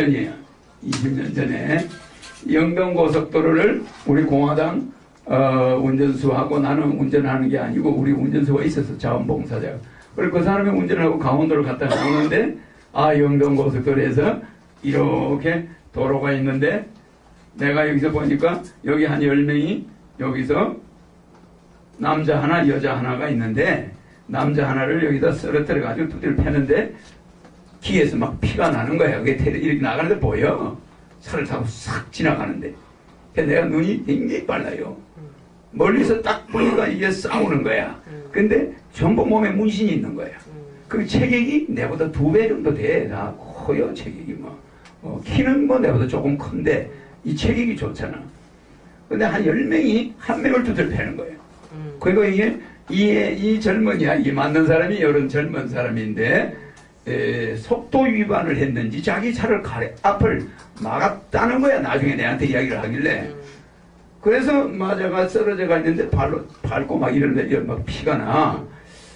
전이에요. 20년 전에 영동고속도로를 우리 공화당 어, 운전수하고 나는 운전하는 게 아니고 우리 운전수가 있었어 자원봉사자가. 그리고 그 사람이 운전하고 강원도를 갔다 오는데 아 영동고속도로에서 이렇게 도로가 있는데 내가 여기서 보니까 여기 한 10명이 여기서 남자 하나 여자 하나가 있는데 남자 하나를 여기다 쓰러뜨려 가지고 두드려 패는데 귀에서 막 피가 나는 거야. 그게 이렇게 나가는데 보여. 차를 타고 싹 지나가는데. 내가 눈이 굉장히 빨라요. 멀리서 딱 보니까 이게 싸우는 거야. 근데 전부 몸에 문신이 있는 거야. 그 체격이 내보다 두 배 정도 돼. 나 커요, 체격이 뭐. 어, 키는 뭐 내보다 조금 큰데 이 체격이 좋잖아. 근데 한 열명이한 명을 두들 패는 거예요. 그리고 이게 이, 이 젊은이야, 이 맞는 사람이 이런 젊은 사람인데 에, 속도 위반을 했는지 자기 차를 가래 앞을 막았다는 거야. 나중에 내한테 이야기를 하길래. 그래서 맞아가 쓰러져 가 있는데 발로 밟고 막 이러는데 막 피가 나.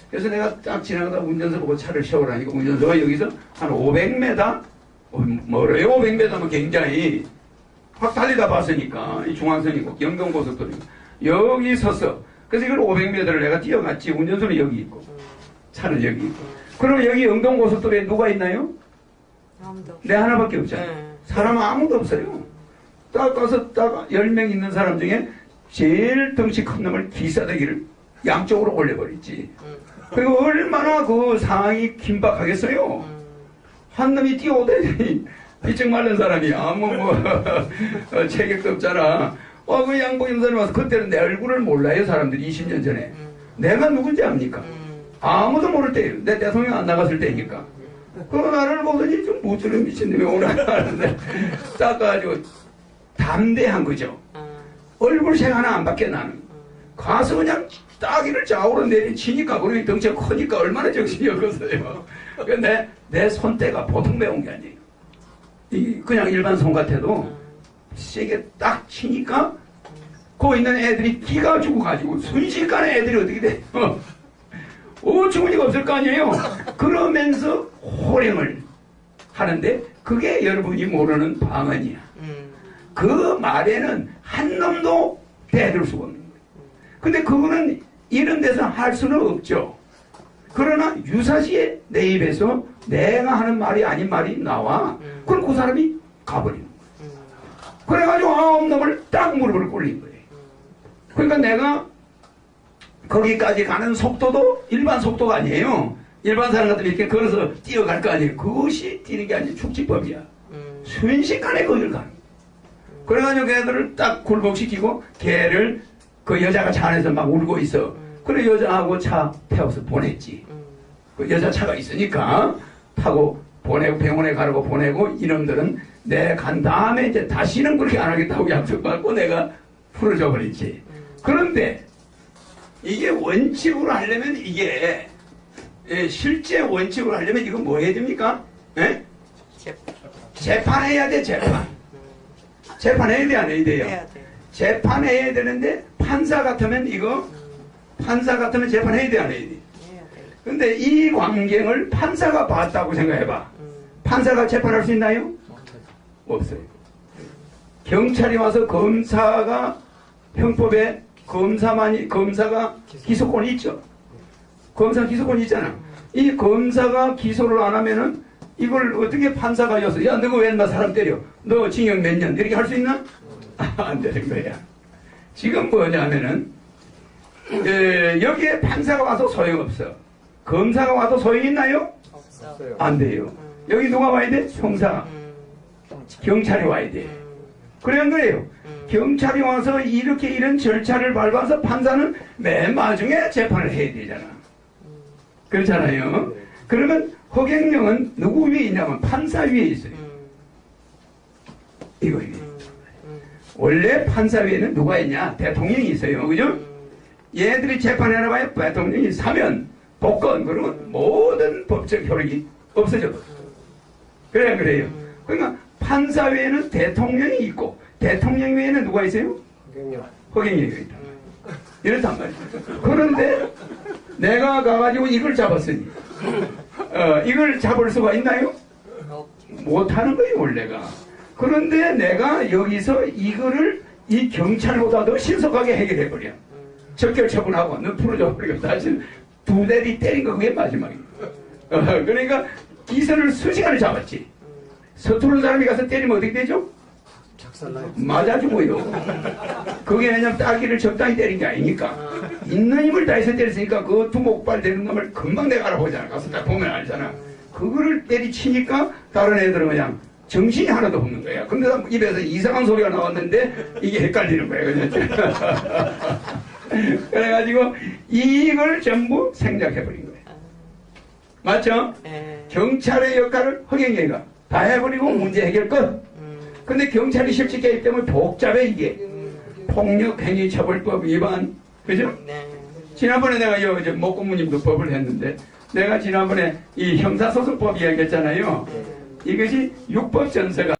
그래서 내가 딱 지나가다 운전서 보고 차를 세우라니까 운전서가 여기서 한 500m 어, 멀어요. 500m면 굉장히 확 달리다 봤으니까 이 중앙선이고 영동고속도로니까 여기 서서 그래서 이걸 500m를 내가 뛰어갔지 운전수는 여기 있고 차는 여기 있고 그럼 여기 영동고속도로에 누가 있나요? 아무도 내 하나밖에 없잖아요. 네. 사람 아무도 없어요. 딱 가서 딱 10명 있는 사람 중에 제일 덩치 큰 놈을 기사대기를 양쪽으로 올려버렸지. 음. 그리고 얼마나 그 상황이 긴박하겠어요. 음. 한 놈이 뛰어오더니 비쩍 마른 사람이야. 뭐, 뭐, 어, 체격도 없잖아. 어, 그 양복 사람이 와서 그때는 내 얼굴을 몰라요, 사람들이 20년 전에. 음. 내가 누군지 압니까? 음. 아무도 모를 때예요. 내 대통령 안 나갔을 때니까. 그 나를 보더니 좀 무지를 미친놈이 오라 하는데 딱 가지고 담대한 거죠. 음. 얼굴색 하나 안 밖에 나는. 가서 그냥 따기를 좌우로 내리치니까 그러니 덩치가 크니까 얼마나 정신이 없었어요. 근데 내 손때가 보통 배운 게 아니에요. 이 그냥 일반 손 같아도 세게 딱 치니까 거기 있는 애들이 기가 죽어 가지고 순식간에 애들이 어떻게 돼요? 어처구니가 없을 거 아니에요. 그러면서 호령을 하는데 그게 여러분이 모르는 방언이야. 음. 그 말에는 한 놈도 대들 수가 없는 거예요. 근데 그거는 이런 데서 할 수는 없죠. 그러나 유사시에 내 입에서 내가 하는 말이 아닌 말이 나와. 음. 그럼 그 사람이 가버리는 거예요. 음. 그래가지고 아홉 놈을 딱 무릎을 꿇린 거예요. 그러니까 내가 거기까지 가는 속도도 일반 속도가 아니에요. 일반 사람 같으면 이렇게 걸어서 뛰어갈 거 아니에요. 그것이 뛰는 게 아니라 축지법이야. 음. 순식간에 거기를 가는 거예요. 그래가지고 걔들을 딱 굴복시키고 걔를 그 여자가 차 안에서 막 울고 있어. 그래 여자하고 차 태워서 보냈지. 음. 그 여자 차가 있으니까 타고 보내고 병원에 가라고 보내고 이놈들은 내 간 다음에 이제 다시는 그렇게 안 하겠다고 약속받고 내가 풀어줘 버렸지. 그런데 이게 원칙으로 하려면 이게 예, 실제 원칙으로 하려면 이거 뭐 해야 됩니까? 예? 제- 재판해야 돼 재판. 재판해야 돼 안 해야 돼요? 해야 돼. 재판해야 되는데 판사 같으면 이거 판사 같으면 재판해야 돼 안 해야 돼? 근데 이 광경을 판사가 봤다고 생각해봐. 음. 판사가 재판할 수 있나요? 없어요. 경찰이 와서 검사가 형법에 검사만이 검사가 기소권이 있죠. 검사 기소권이 있잖아. 이 검사가 기소를 안 하면은 이걸 어떻게 판사가 여서 야 너가 왜 인마 사람 때려? 너 징역 몇 년? 이렇게 할 수 있나? 안 되는 거야. 지금 뭐냐면은 에, 여기에 판사가 와서 소용없어. 검사가 와도 소용 있나요? 없어. 안 돼요. 여기 누가 와야 돼? 형사, 음. 경찰이 와야 돼. 음. 그래 안 그래요? 음. 경찰이 와서 이렇게 이런 절차를 밟아서 판사는 맨 마중에 재판을 해야 되잖아. 그렇잖아요. 그러면 허경영은 누구 위에 있냐면 판사 위에 있어요. 음. 이거 위에. 원래 판사 위에는 누가 있냐? 대통령이 있어요. 그죠? 음. 얘들이 재판해나 봐요. 대통령이 사면 복권 그러면 모든 법적 효력이 없어져. 그래 안 그래요? 그러니까 판사 외에는 대통령이 있고 대통령 외에는 누가 있어요? 허경영이 있다. 이렇단 말이에요. 그런데 내가 가가지고 이걸 잡았으니 어, 이걸 잡을 수가 있나요? 못하는 거예요, 원래가. 그런데 내가 여기서 이거를 이 경찰보다 더 신속하게 해결해 버려. 음. 적결 처분하고, 너 풀어줘. 그리고 사실 두 대리 때린 거 그게 마지막이야. 어, 그러니까 기선을 수시간을 잡았지. 서투른 사람이 가서 때리면 어떻게 되죠? 작살나요. 맞아 죽어요. 그게 왜냐면 따기를 적당히 때린 게 아니니까. 있는 힘을 다해서 때렸으니까 그 두목발 되는 놈을 금방 내가 알아보잖아. 가서 딱 보면 알잖아. 그거를 때리치니까 다른 애들은 그냥 정신이 하나도 없는 거야. 근데 나 입에서 이상한 소리가 나왔는데 이게 헷갈리는 거야. 그냥. 그래가지고 이걸 전부 생략해버린 거야. 맞죠? 예. 경찰의 역할을 허경영이가 다 해버리고 문제 해결 끝. 음. 근데 경찰이 실직하기 때문에 복잡해 이게. 음. 폭력행위처벌법 위반. 그죠? 네. 지난번에 내가 여, 이제 목고무님도 법을 했는데 내가 지난번에 이 형사소송법 이야기했잖아요. 네. 이것이 육법 전서가